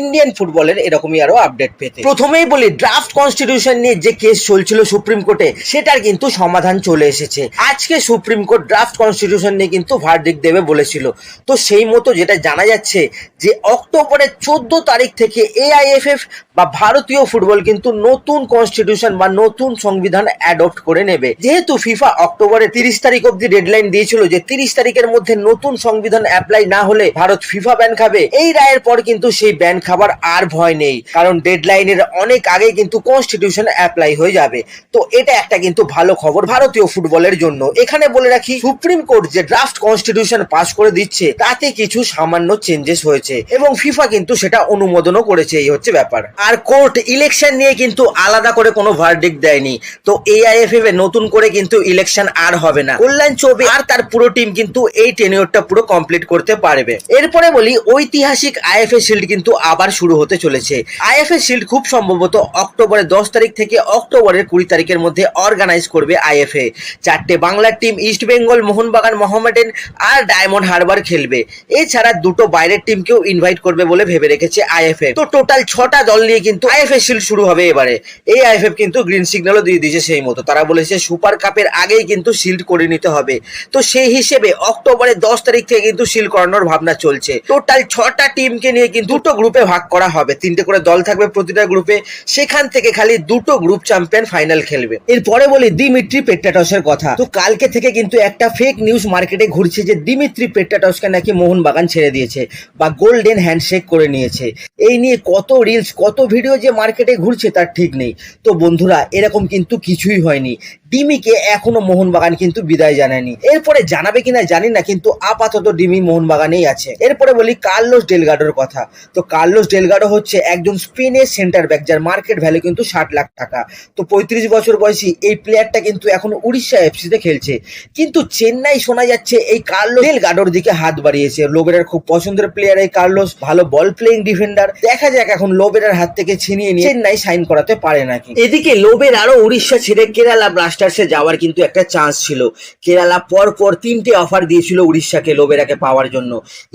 Indian ফুটবলের এরকমই আরও আপডেট পেতে। প্রথমেই বলি ড্রাফট কনস্টিটিউশন নিয়ে যে কেস চলছিল সুপ্রিম কোর্টে, সেটার কিন্তু সমাধান চলে এসেছে। আজকে সুপ্রিম কোর্ট ড্রাফট কনস্টিটিউশন নিয়ে কিন্তু ভার্ডিক দেবে বলেছিল। তো সেই মতো যেটা জানা যাচ্ছে যে, অক্টোবরের চোদ্দ তারিখ থেকে এআইএফএফ বা ভারতীয় ফুটবল কিন্তু নতুন কনস্টিটিউশন বা নতুন সংবিধান অ্যাডপ্ট করে নেবে। যেহেতু ফিফা অক্টোবরের তিরিশ তারিখ অব্দি ডেডলাইন দিয়েছিল যে, তিরিশ তারিখের মধ্যে নতুন সংবিধান অ্যাপ্লাই না হলে ভারত ফিফা ব্যান খাবে, এই রায়ের পর কিন্তু সেই ব্যান খাবার আর ভয় নেই, কারণ ডেডলাইনের অনেক আগে কিন্তু কনস্টিটিউশন অ্যাপ্লাই হয়ে যাবে। তো এটা একটা কিন্তু ভালো খবর ভারতীয় ফুটবলের জন্য। এখানে বলে রাখি, সুপ্রিম কোর্ট যে ড্রাফট কনস্টিটিউশন পাস করে দিচ্ছে, তাতে কিছু সামান্য চেঞ্জেস হয়েছে এবং ফিফা কিন্তু সেটা অনুমোদনও করেছে, এই হচ্ছে ব্যাপার। আর কোর্ট ইলেকশন নিয়ে কিন্তু আলাদা করে কোনো ভার্ডিক দেয়নি। তো এআইএফএফ এ নতুন করে কিন্তু ইলেকশন আর হবে না। কল্যাণ চৌবে আর তার পুরো টিম কিন্তু এই টেনিওরটা পুরো কমপ্লিট করতে পারবে। এরপরে বলি, ঐতিহাসিক আইএফএ শিল্ড কিন্তু আবার শুরু হতে চলেছে। আইএফএ শিল্ড খুব সম্ভবত অক্টোবরের দশ তারিখ থেকে অক্টোবরের কুড়ি তারিখের মধ্যে অর্গানাইজ করবে আইএফএ। চারটে বাংলার team east Bengal Mohun Bagan Mohammedan আর ডায়মন্ড হারবার খেলবে। এছাড়া দুটো বাইরের টিমকেও ইনভাইট করবে বলে ভেবে রেখেছে আইএফএ। তো টোটাল ছটা দল নিয়ে কিন্তু আইএফএ শিল্ড শুরু হবে এবারে। এই আইএফএফ কিন্তু গ্রিন সিগন্যালও দিয়ে দিয়েছে সেই মতো। তারা বলেছে সুপার কাপের আগেই কিন্তু শিল্ড করে নিতে হবে। তো সেই হিসেবে অক্টোবরের দশ তারিখ থেকে কিন্তু শিল্ড করানোর ভাবনা চলছে। টোটাল ছটা টিমকে নিয়ে কিন্তু দুটো গ্রুপে ভাগ করা হবে। তিনটে করে দল থাকবে প্রতিটা গ্রুপে সেখান থেকে খালি দুটো গ্রুপ চ্যাম্পিয়ন ফাইনাল খেলবে। এরপরে বলি দিমিত্রি পেট্টাটসের কথা। তো কালকে থেকে কিন্তু একটা ফেক নিউজ মার্কেটে ঘুরছে যে দিমিত্রি পেট্টাটসকে নাকি মোহনবাগান ছেড়ে দিয়েছে বা গোল্ডেন হ্যান্ডশেক করে নিয়েছে। এই নিয়ে কত রিলস কত ভিডিও যে মার্কেটে ঘুরছে তার ঠিক নেই। তো বন্ধুরা, এরকম কিন্তু কিছুই হয়নি। ডিমিকে এখনও মোহনবাগান কিন্তু বিদায় জানায়নি। এরপরে জানাবে কিনা জানি না, কিন্তু আপাতত ডিমি মোহনবাগানেই আছে। এরপরে বলি কার্লোস ডেলগাডোর কথা। তো কার্লোস ডেলগাডো হচ্ছে একজন স্পেনের সেন্টার ব্যাক যার মার্কেট ভ্যালু কিন্তু ষাট লাখ টাকা। তো পঁয়ত্রিশ বছর বয়সী এই প্লেয়ারটা কিন্তু এখন উড়িষ্যা এফসিতে খেলছে। কিন্তু চেন্নাই শোনা যাচ্ছে এই কার্লোস ডেলগাডোর দিকে হাত বাড়িয়েছে। লোবেরার খুব পছন্দের প্লেয়ার এই কার্লোস, ভালো বল প্লেইং ডিফেন্ডার দেখা যাক এখন লোবেরার হাত থেকে ছিনিয়ে নিয়ে চেন্নাই সাইন করাতে পারে নাকি। এদিকে লোবের আরও উড়িষ্যা ছেড়ে কেরালা ব্লাস্টার্সে যাওয়ার কিন্তু একটা চান্স ছিল। কেরালা পর পর তিনটে অফার দিয়েছিল উড়িষ্যাকে, লোবেরাকে পাওয়ার জন্য।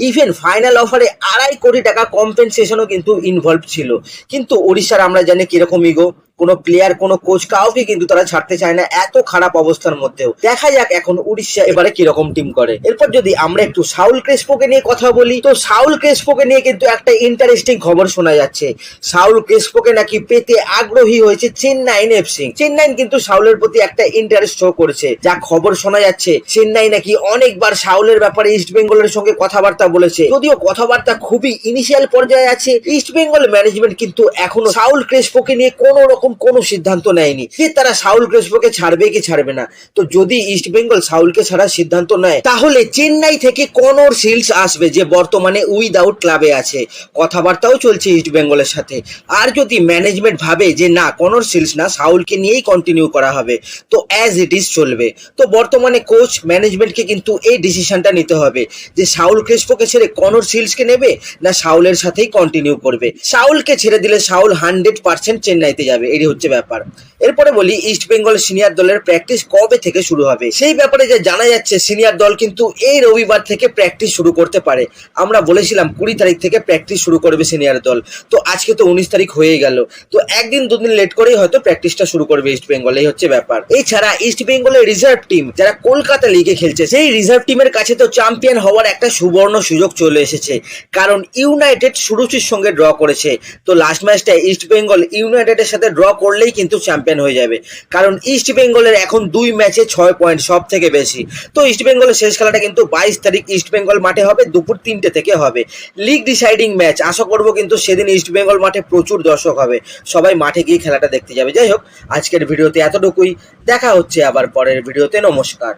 ইভেন ফাইনাল অফারে আড়াই কোটি টাকা কম্পেনসেশনও কিন্তু ইনভলভ ছিল। কিন্তু ওড়িশার আমরা জানি কীরকম ইগো কোনো প্লেয়ার কোনো কোচ কাউকে কিন্তু তারা ছাড়তে চায় না এত খারাপ অবস্থার মধ্যেও। দেখা যাক এখন উড়িষ্যা এবারে কীরকম টিম করে। এরপর যদি আমরা একটু সাউল ক্রেসপোকে নিয়ে কথা বলি, তো সাউল ক্রেসপোকে নিয়ে কিন্তু একটা ইন্টারেস্টিং খবর শোনা যাচ্ছে। সাউল ক্রেসপোকে নাকি পেতে আগ্রহী হয়েছে চেন্নাইন এফসি চেন্নাইন কিন্তু সাউলের প্রতি একটা ইন্টারেস্ট শো করেছে। যা খবর শোনা যাচ্ছে, চেন্নাই নাকি অনেকবার সাউলের ব্যাপারে ইস্ট বেঙ্গলের সঙ্গে কথাবার্তা বলেছে। যদিও কথাবার্তা খুবই ইনিশিয়াল পর্যায়ে আছে ইস্ট বেঙ্গল ম্যানেজমেন্ট কিন্তু এখনও সাউল ক্রেসপোকে নিয়ে কোনো রকম কোনো সিদ্ধান্ত নেয়নি। যে তারা সাউল ক্রেসপোকে ছাড়বে কি ছাড়বে না? তো যদি ইস্ট বেঙ্গল সাউলকে ছাড়ার সিদ্ধান্ত নেয়, তাহলে চেন্নাই থেকে কনর সিলস আসবে যে বর্তমানে উইদাউট ক্লাবে আছে। কথাবার্তাও চলছে ইস্ট বেঙ্গলের সাথে। আর যদি ম্যানেজমেন্ট ভাবে যে না, কনর সিলস না, সাউলকে নিয়েই কন্টিনিউ করা হবে, তো অ্যাজ ইট ইজ চলবে। তো বর্তমানে কোচ ম্যানেজমেন্টকে কিন্তু এই ডিসিশনটা নিতে হবে যে সাউল ক্রেসপোকে ছেড়ে কনর সিলসকে নেবে না সাউলের সাথেই কন্টিনিউ করবে। সাউলকে ছেড়ে দিলে সাউল হান্ড্রেড পার্সেন্ট চেন্নাইতে যাবে। এটি হচ্ছে ব্যাপার। এরপরে বলি ইস্ট বেঙ্গল সিনিয়র দলের প্র্যাকটিস কবে থেকে শুরু হবে? সেই ব্যাপারে যে জানা যাচ্ছে সিনিয়র দল কিন্তু এই রবিবার থেকে প্র্যাকটিস শুরু করতে পারে। আমরা বলেছিলাম কুড়ি তারিখ থেকে প্র্যাকটিস শুরু করবে সিনিয়র দল। তো আজকে তো উনিশ তারিখ হয়ে গেল। তো একদিন, দুদিন লেট করেই হয়তো প্র্যাকটিসটা শুরু করবে ইস্ট বেঙ্গল এই হচ্ছে ব্যাপার। এছাড়া ইস্ট বেঙ্গলের রিজার্ভ টিম যারা কলকাতা লিগে খেলছে, সেই রিজার্ভ টিমের কাছে তো চ্যাম্পিয়ন হওয়ার একটা সুবর্ণ সুযোগ চলে এসেছে। কারণ ইউনাইটেড সুরুচির সঙ্গে ড্র করেছে। তো লাস্ট ম্যাচটা ইস্ট বেঙ্গল ইউনাইটেডের সাথে ড্র করলেই কিন্তু চ্যাম্পিয়ন হয়ে যাবে। কারণ ইস্ট বেঙ্গলের এখন দুই ম্যাচে ছয় পয়েন্ট সব থেকে বেশি। তো ইস্ট বেঙ্গলের শেষ খেলাটা কিন্তু বাইশ তারিখ ইস্ট বেঙ্গল মাঠে হবে, দুপুর তিনটে থেকে হবে। লিগ ডিসাইডিং ম্যাচ আশা করব কিন্তু সেদিন ইস্ট বেঙ্গল মাঠে প্রচুর দর্শক হবে। সবাই মাঠে গিয়ে খেলাটা দেখতে যাবে। যাই হোক, আজকের ভিডিওতে এতটুকুই। দেখা হচ্ছে আবার পরের ভিডিওতে। নমস্কার।